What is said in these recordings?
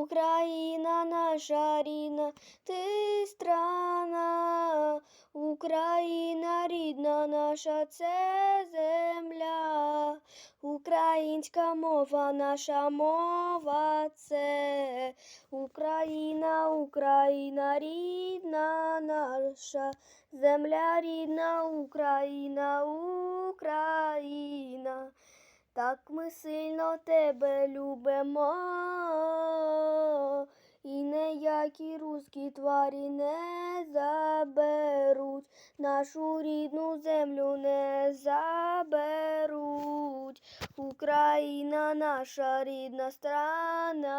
Україна наша рідна, ти страна, Україна рідна наша це земля, українська мова, наша мова це Україна, Україна рідна наша, земля рідна, Україна, Україна. Так ми сильно тебе любимо, руські тварі не заберуть, нашу рідну землю не заберуть. Україна наша рідна страна,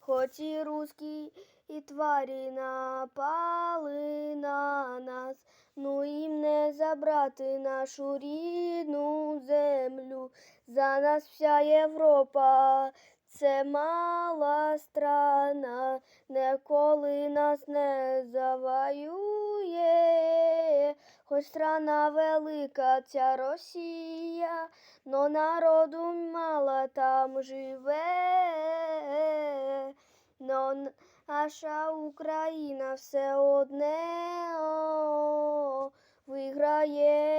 хоч і руські і тварі напали на нас. Ну їм не забрати нашу рідну землю. За нас вся Європа, це мала страна, ніколи нас не завоює. Хоч страна велика ця Росія, но народу мало там живе. Но наша Україна все одне о, виграє.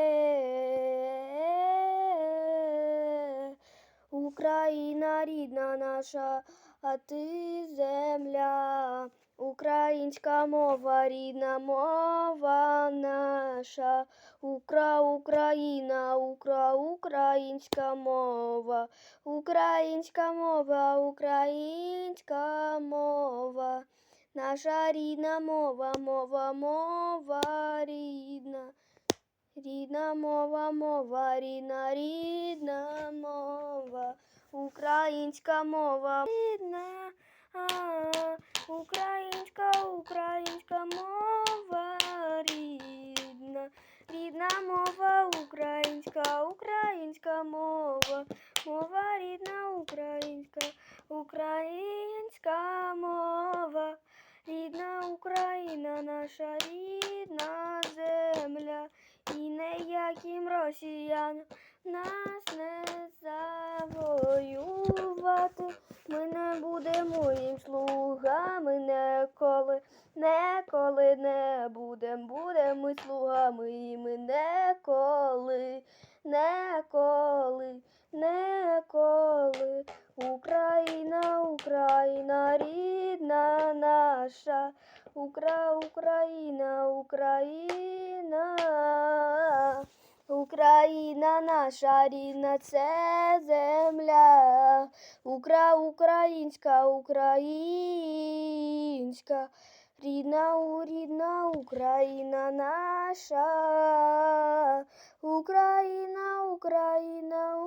Рідна наша, а ти земля. Українська мова, рідна мова наша. Укра Україна, Укра українська мова. Українська мова, українська мова. Наша рідна мова, мова, мова рідна. Рідна мова, мова, рідна, рідна мова. Українська мова рідна. Українська, українська мова рідна. Рідна мова, українська, українська мова. Мова рідна, українська, українська мова. Рідна Україна, наша рідна земля. І ніяким росіянам нас не завоювати. Ми не будемо їм слугами ніколи, ніколи не будем, будем ми слугами і ми ніколи, ніколи, ніколи. Україна, Україна, рідна наша, Укра, Україна, Україна. Україна наша рідна, це земля, Укра, українська, українська, рідна, рідна Україна наша, Україна, Україна.